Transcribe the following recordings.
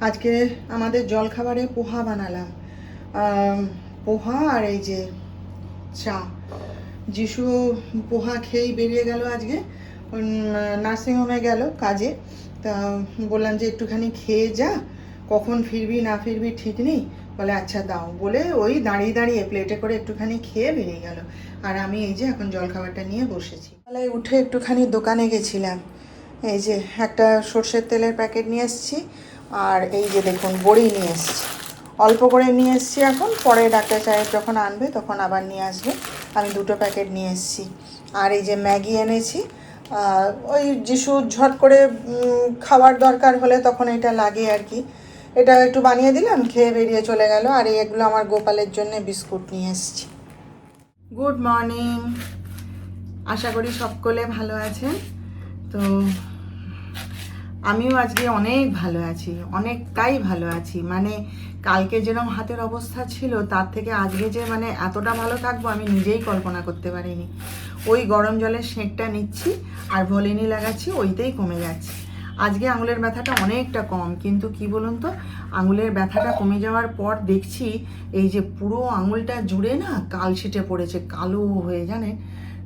আজকে আমাদের জলখাবারে পোহা বানালাম। পোহা আর এই যে চা। যিশু পোহা খেয়েই বেরিয়ে গেল আজকে। নার্সিংহোমে গেল কাজে। তা বললাম যে, একটুখানি খেয়ে যা। কখন ফিরবি, না ফিরবি ঠিক নেই? বলে আচ্ছা দাও। বলে, ওই দাঁড়িয়ে দাঁড়িয়ে প্লেটে করে একটুখানি খেয়ে বেরিয়ে গেল। আর আমি এই যে এখন জলখাবারটা নিয়ে বসেছি। বেলায় উঠে একটুখানি দোকানে গেছিলাম। এই যে একটা সর্ষের তেলের প্যাকেট নিয়ে এসেছি। আর এই যে দেখুন, বড়ি নিয়ে এসেছি। অল্প করে নিয়ে এসেছি এখন, পরে ডাক্তার সাহেব যখন আনবে তখন আবার নিয়ে আসবে। আমি দুটো প্যাকেট নিয়ে এসেছি। আর এই যে ম্যাগি এনেছি ওই যিশু ঝট করে খাবার দরকার হলে তখন এটা লাগে আর কি। এটা একটু বানিয়ে দিলাম, খেয়ে বেরিয়ে চলে গেল। আর এগুলো আমার গোপালের জন্য বিস্কুট নিয়ে এসেছি। Good morning. আশা করি সকলে ভালো আছেন। তো আমিও আজকে অনেক ভালো আছি, অনেকটাই ভালো আছি। মানে কালকে যেরকম হাতের অবস্থা ছিল, তার থেকে আজকে যে মানে এতটা ভালো থাকব আমি নিজেই কল্পনা করতে পারিনি। ওই গরম জলের সেঁকটা নিচ্ছি আর ভলিনি লাগাচ্ছি, ওইতেই কমে যাচ্ছে। আজকে আঙুলের ব্যথাটা অনেকটা কম, কিন্তু কি বলুন তো, আঙুলের ব্যথাটা কমে যাওয়ার পর দেখছি এই যে পুরো আঙুলটা জুড়ে না কাল কালশিটে পড়েছে, কালো হয়ে, জানেন?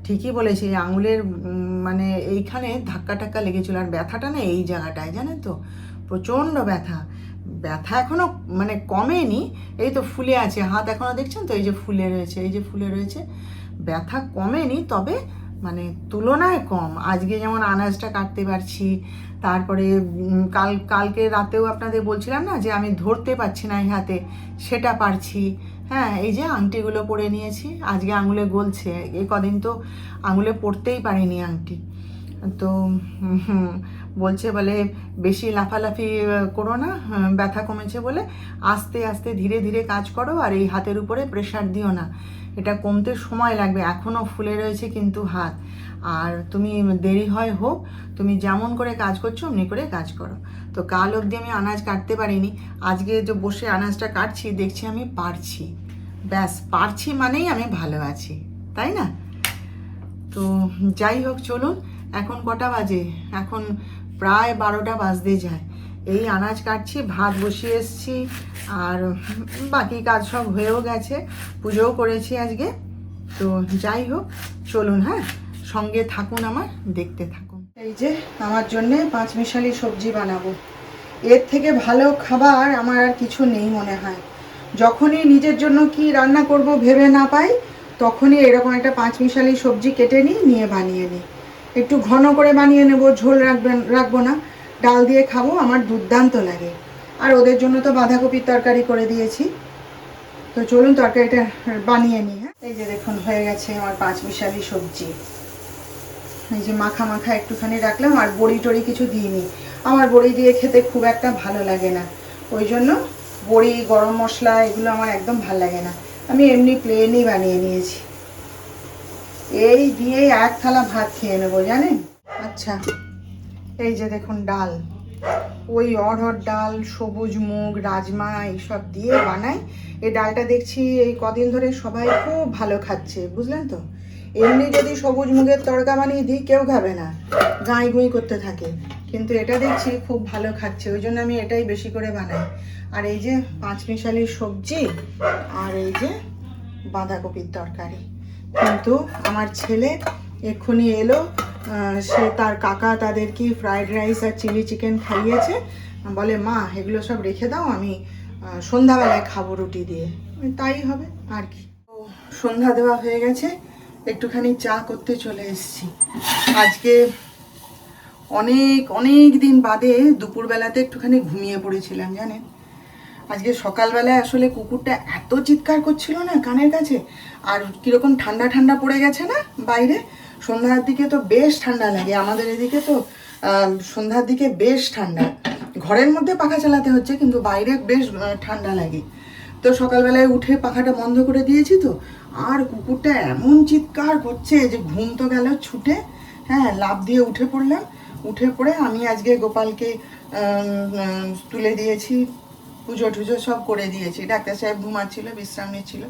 ঠিকই বলেছি আঙুলের মানে এইখানে ধাক্কা টাক্কা লেগেছিল আর ব্যথাটা না এই জায়গাটায়, জানেন তো? প্রচণ্ড ব্যথা। ব্যথা এখনও মানে কমেনি, এই তো ফুলে আছে, হাত এখনও দেখছেন তো? এই যে ফুলে রয়েছে, এই যে ফুলে রয়েছে। ব্যথা কমেনি, তবে মানে তুলনায় কম। আজকে যেমন আনাজটা কাটতে পারছি, তারপরে কাল, কালকে রাতেও আপনাদের বলছিলাম না যে আমি ধরতে পারছি না এই হাতে, সেটা পারছি। হ্যাঁ এই যে আংটিগুলো পরে নিয়েছি, আজকে আঙুলে গলছে। এ কদিন তো আঙুলে পরতেই পারিনি আংটি। তো বলছে বলে, বেশি লাফালাফি করো না ব্যথা কমেছে বলে, আস্তে আস্তে ধীরে ধীরে কাজ করো, আর এই হাতের উপরে প্রেশার দিও না। এটা কমতে সময় লাগবে। এখনও ফুলে রয়েছে কিন্তু হাত। আর তুমি দেরি হয় হোক, তুমি যেমন করে কাজ করছ, অমনি করে কাজ করো। তো কাল অবধি আমি আনাজ কাটতে পারিনি। আজকে যে বসে আনাজটা কাটছি, দেখছি আমি পারছি। ব্যাস, পারছি মানেই আমি ভালো আছি, তাই না? তো যাই হোক, চলুন। এখন কটা বাজে? এখন প্রায় বারোটা বাজতে যায়। এই আনাজ কাটছি, ভাত বসিয়ে এসছি, আর বাকি কাজ সব হয়েও গেছে, পুজোও করেছি আজকে। তো যাই হোক, চলুন হ্যাঁ? সঙ্গে থাকুন আমার, দেখতে থাকুন। এই যে আমার জন্যে পাঁচ মিশালি সবজি বানাবো। এর থেকে ভালো খাবার আমার আর কিছু নেই মনে হয়। যখনই নিজের জন্য কি রান্না করব ভেবে না পাই, তখনই এরকম একটা পাঁচ মিশালি সবজি কেটে নিই, নিয়ে বানিয়ে নিই। একটু ঘন করে বানিয়ে নেব, ঝোল রাখবেন, রাখব না। ডাল দিয়ে খাব, আমার দুর্দান্ত লাগে। আর ওদের জন্য তো বাঁধাকপির তরকারি করে দিয়েছি। তো চলুন তরকারিটা বানিয়ে নিই হ্যাঁ? এই যে দেখুন, হয়ে গেছে আমার পাঁচ মিশালি সবজি। এই যে মাখা মাখা একটুখানি রাখলাম, আর বড়ি টড়ি কিছু দিইনি। আমার বড়ি দিয়ে খেতে খুব একটা ভালো লাগে না। ওই জন্য বড়ি, গরম মশলা, এগুলো আমার একদম ভালো লাগে না। আমি এমনি প্লেনই বানিয়ে নিয়েছি। এই দিয়ে এক থালা ভাত খেয়ে নেব, জানেন? আচ্ছা। এই যে দেখুন ডাল। ওই অড়হর ডাল, সবুজ মুগ, রাজমা এইসব দিয়ে বানাই। এই ডালটা দেখছি এই কদিন ধরে সবাই খুব ভালো খাচ্ছে, বুঝলেন তো? এমনি যদি সবুজ মুগের তড়কা বানিয়ে দিই, কেউ খাবে না। গাঁই গুঁই করতে থাকে। কিন্তু এটা দেখছি খুব ভালো খাচ্ছে, ওই জন্য আমি এটাই বেশি করে বানাই। আর এই যে পাঁচ মিশালি সবজি আর এই যে বাঁধাকপির তরকারি। কিন্তু আমার ছেলে এক্ষুনি এলো সে তার কাকা তাদেরকে ফ্রায়েড রাইস আর চিলি চিকেন খাইয়েছে। বলে, মা, এগুলো সব রেখে দাও, আমি সন্ধ্যাবেলায় খাব রুটি দিয়ে। তাই হবে, আর কি। সন্ধ্যা দেওয়া হয়ে গেছে, একটুখানি চা করতে চলে এসেছি। আজকে অনেক অনেক দিন বাদে দুপুরবেলাতে একটুখানি ঘুমিয়ে পড়েছিলাম, জানেন? আজকে সকালবেলায় আসলে কুকুরটা এত চিৎকার করছিল না কানের কাছে, আর কীরকম ঠান্ডা ঠান্ডা পড়ে গেছে না বাইরে সন্ধ্যার দিকে তো বেশ ঠান্ডা লাগে, আমাদের এদিকে তো সন্ধ্যার দিকে বেশ ঠান্ডা। ঘরের মধ্যে পাখা চালাতে হচ্ছে, কিন্তু বাইরে বেশ ঠান্ডা লাগে। তো সকালবেলায় উঠে পাখাটা বন্ধ করে দিয়েছি তো, আর কুকুরটা এমন চিৎকার করছে যে ঘুম তো গেল ছুটে। হ্যাঁ লাভ দিয়ে উঠে পড়লাম, উঠে পড়ে আমি আজকে গোপালকে তুলে দিয়েছি, পুজো টুজো সব করে দিয়েছি। ডাক্তার সাহেব ঘুমাচ্ছিল, বিশ্রাম নিচ্ছিল।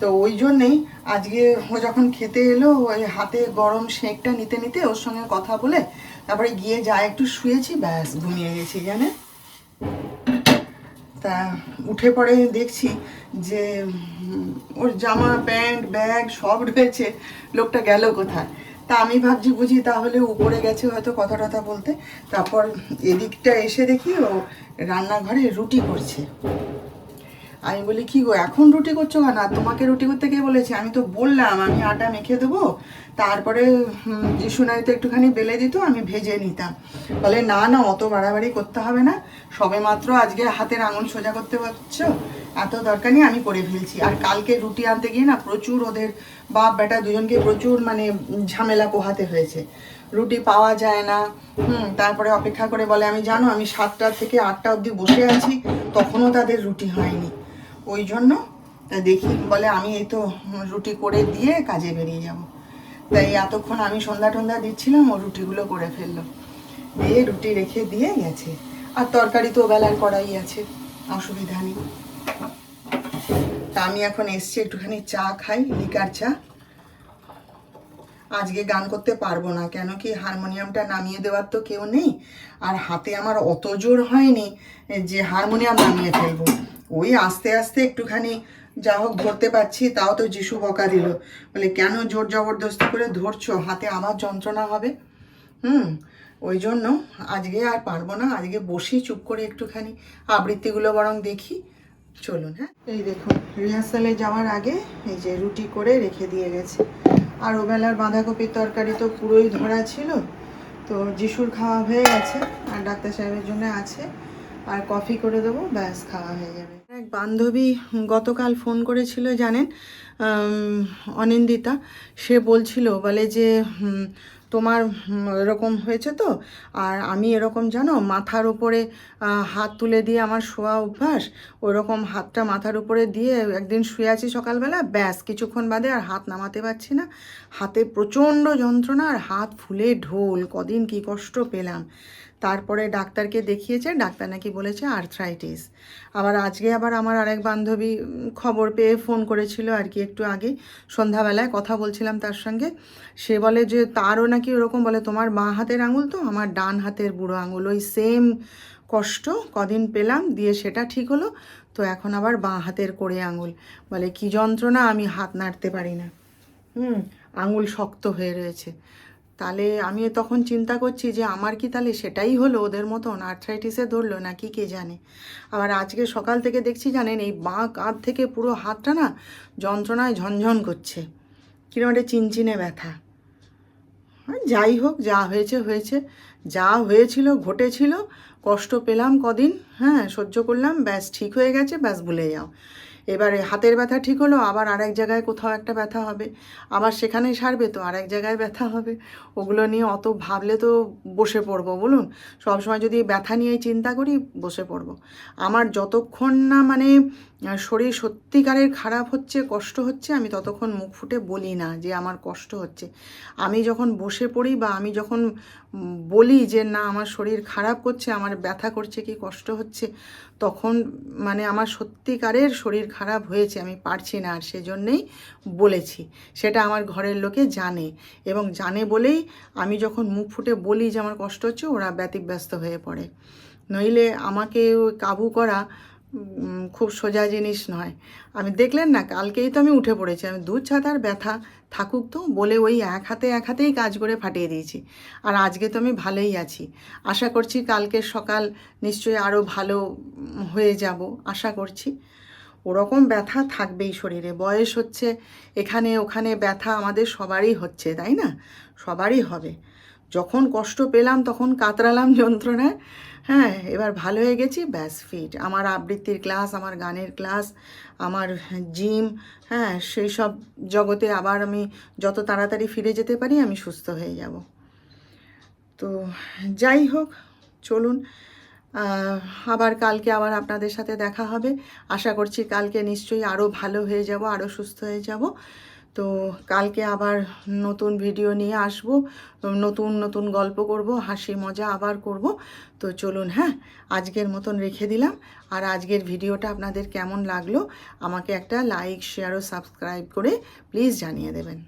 তো ওই জন্যেই আজকে ও যখন খেতে এলো, ওই হাতে গরম সেঁকটা নিতে নিতে ওর সঙ্গে কথা বলে তারপরে গিয়ে যা একটু শুয়েছি, ব্যাস ঘুমিয়ে গেছি, জানে? তা উঠে পড়ে দেখছি যে ওর জামা, প্যান্ট, ব্যাগ সব রয়েছে, লোকটা গেল কোথায়? তা আমি ভাবছি বুঝি তাহলে উপরে গেছে হয়তো কথা টথা বলতে। তারপর এদিকটা এসে দেখি ও রান্নাঘরে রুটি করছে। আমি বলি কি গো এখন রুটি করছ কেন? আর তোমাকে রুটি করতে কে বলেছে? আমি তো বললাম আমি আটা মেখে দেবো। তারপরে হুম, যিশু নাই তো একটুখানি বেলে দিত আমি ভেজে নিতাম। বলে না না অত বাড়াবাড়ি করতে হবে না। সবে মাত্র আজকে হাতের আঙুল সোজা করতে পারছ? এত দরকার নেই আমি করে ফেলছি। আর কালকে রুটি আনতে গিয়ে না প্রচুর ওদের বাপ বেটা দুজনকে প্রচুর মানে ঝামেলা পোহাতে হয়েছে। রুটি পাওয়া যায় না। হুম তারপরে অপেক্ষা করে বলে আমি জানো আমি সাতটা থেকে আটটা অবধি বসে আছি তখনও তাদের রুটি হয়নি। ওই জন্য। তা দেখি বলে, আমি এই তো রুটি করে দিয়ে কাজে বেরিয়ে যাব। তাই এতক্ষণ আমি সন্ধ্যা টন্ধা দিচ্ছিলাম, ও রুটিগুলো করে ফেলল। দিয়ে রুটি রেখে দিয়ে গেছে। আর তরকারি তো বেলার করাই আছে, অসুবিধা নেই। তা আমি এখন এসছি, একটুখানি চা খাই, লিকার চা। আজকে গান করতে পারব না, কেন কি হারমোনিয়ামটা নামিয়ে দেওয়ার তো কেউ নেই। আর হাতে আমার অত জোর হয়নি যে হারমোনিয়াম নামিয়ে ফেলব। ওই আস্তে আস্তে একটুখানি যা হোক ধরতে পারছি, তাও তো যিশু বকা দিল। বলে, কেন জোর জবরদস্তি করে ধরছো? হাতে আমার যন্ত্রণা হবে। হুম, ওই জন্য আজকে আর পারব না। আজকে বসি, চুপ করে একটুখানি আবৃত্তিগুলো বরং দেখি। চলুন হ্যাঁ। এই দেখুন, রিহার্সালে যাওয়ার আগে এই যে রুটি করে রেখে দিয়ে গেছে। আর ওবেলার বাঁধাকপির তরকারি তো পুরোই ধরা ছিল। তো যিশুর খাওয়া হয়ে গেছে, আর ডাক্তার সাহেবের জন্য আছে। আর কফি করে দেবো, ব্যাস, খাওয়া হয়ে যাবে। এক বান্ধবী গতকাল ফোন করেছিল, জানেন? অনিন্দিতা। সে বলছিল, বলে যে তোমার এরকম হয়েছে তো? আর আমি এরকম, জানো, মাথার উপরে হাত তুলে দিয়ে আমার শোয়া অভ্যাস, ওরকম হাতটা মাথার উপরে দিয়ে একদিন শুয়ে আছি সকালবেলা, ব্যাস, কিছুক্ষণ বাদে আর হাত নামাতে পারছি না। হাতে প্রচণ্ড যন্ত্রণা আর হাত ফুলে ঢোল, কদিন কি কষ্ট পেলাম। তারপরে ডাক্তারকে দেখিয়েছে, ডাক্তার নাকি বলেছে আর্থ্রাইটিস আবার আজকে আবার আমার আরেক বান্ধবী খবর পেয়ে ফোন করেছিল আর কি একটু আগে, সন্ধ্যাবেলায় কথা বলছিলাম তার সঙ্গে। সে বলে যে তারও নাকি ওরকম বলে, তোমার বাঁ হাতের আঙুল তো, আমার ডান হাতের বুড়ো আঙুল। ওই সেম কষ্ট কদিন পেলাম, দিয়ে সেটা ঠিক হলো। তো এখন আবার বাঁ হাতের করে আঙুল। বলে, কি যন্ত্রণা, আমি হাত নাড়তে পারি না। হুম, আঙুল শক্ত হয়ে রয়েছে। তাহলে আমি তখন চিন্তা করছি যে আমার কি তাহলে সেটাই হলো? ওদের মতন আর্থ্রাইটিসে ধরলো নাকি কে জানে? আবার আজকে সকাল থেকে দেখছি জানেন এই বাঁ কাঁধ থেকে পুরো হাতটা না যন্ত্রণায় ঝনঝন করছে। কিরম একটা চিনচিনে ব্যথা। আর যাই হোক, যা হয়েছে হয়েছে। যা হয়েছিল, ঘটেছিল, কষ্ট পেলাম কদিন হ্যাঁ সহ্য করলাম, ব্যাস ঠিক হয়ে গেছে, ব্যাস ভুলে যাও। এবারে হাতের ব্যথা ঠিক হলো, আবার আরেক জায়গায় কোথাও একটা ব্যথা হবে। আবার সেখানেই সারবে তো, আরেক জায়গায় ব্যথা হবে। ওগুলো নিয়ে অত ভাবলে তো বসে পড়ব, বলুন? সবসময় যদি ব্যথা নিয়ে চিন্তা করি, বসে পড়ব। আমার যতক্ষণ না মানে শরীর সত্যিকারের খারাপ হচ্ছে, কষ্ট হচ্ছে, আমি ততক্ষণ মুখ ফুটে বলি না যে আমার কষ্ট হচ্ছে। আমি যখন বসে পড়ি বা আমি যখন বলি যে না, আমার শরীর খারাপ করছে, আমার ব্যথা করছে, কি কষ্ট হচ্ছে, তখন মানে আমার সত্যিকারের শরীর খারাপ হয়েছে, আমি পারছি না আর সেজন্যেই বলেছি। সেটা আমার ঘরের লোকে জানে এবং জানে বলেই আমি যখন মুখ ফুটে বলি যে আমার কষ্ট হচ্ছে, ওরা ব্যতিব্যস্ত হয়ে পড়ে। নইলে আমাকে কাবু করা খুব সোজা জিনিস নয়। আমি দেখলেন না, কালকেই তো আমি উঠে পড়েছি। আমি দুধ ছাতার ব্যথা থাকুক তো বলে ওই এক হাতে এক হাতেই কাজ করে ফাটিয়ে দিয়েছি। আর আজকে তো আমি ভালোই আছি। আশা করছি কালকে সকাল নিশ্চয়ই আরও ভালো হয়ে যাব, আশা করছি। ওরকম ব্যথা থাকবেই শরীরে। বয়স হচ্ছে, এখানে ওখানে ব্যথা আমাদের সবারই হচ্ছে, তাই না? সবারই হবে। যখন কষ্ট পেলাম, তখন কাতরালাম যন্ত্রণায়। হ্যাঁ এবার ভালো হয়ে গেছি, ব্যাস ফিট আমার আবৃত্তির ক্লাস আমার গানের ক্লাস আমার জিম হ্যাঁ সেই সব জগতে আবার আমি যত তাড়াতাড়ি ফিরে যেতে পারি, আমি সুস্থ হয়ে যাব। তো যাই হোক, চলুন আবার কালকে আবার আপনাদের সাথে দেখা হবে। আশা করছি কালকে নিশ্চয়ই আরও ভালো হয়ে যাব আরও সুস্থ হয়ে যাব। তো কালকে আবার নতুন ভিডিও নিয়ে আসব। নতুন নতুন গল্প করব, হাসি, মজা আবার করব। তো চলুন হ্যাঁ আজকের মতন রেখে দিলাম। আর আজকের ভিডিওটা আপনাদের কেমন লাগল, আমাকে একটা লাইক শেয়ার ও সাবস্ক্রাইব করে প্লিজ জানিয়ে দেবেন।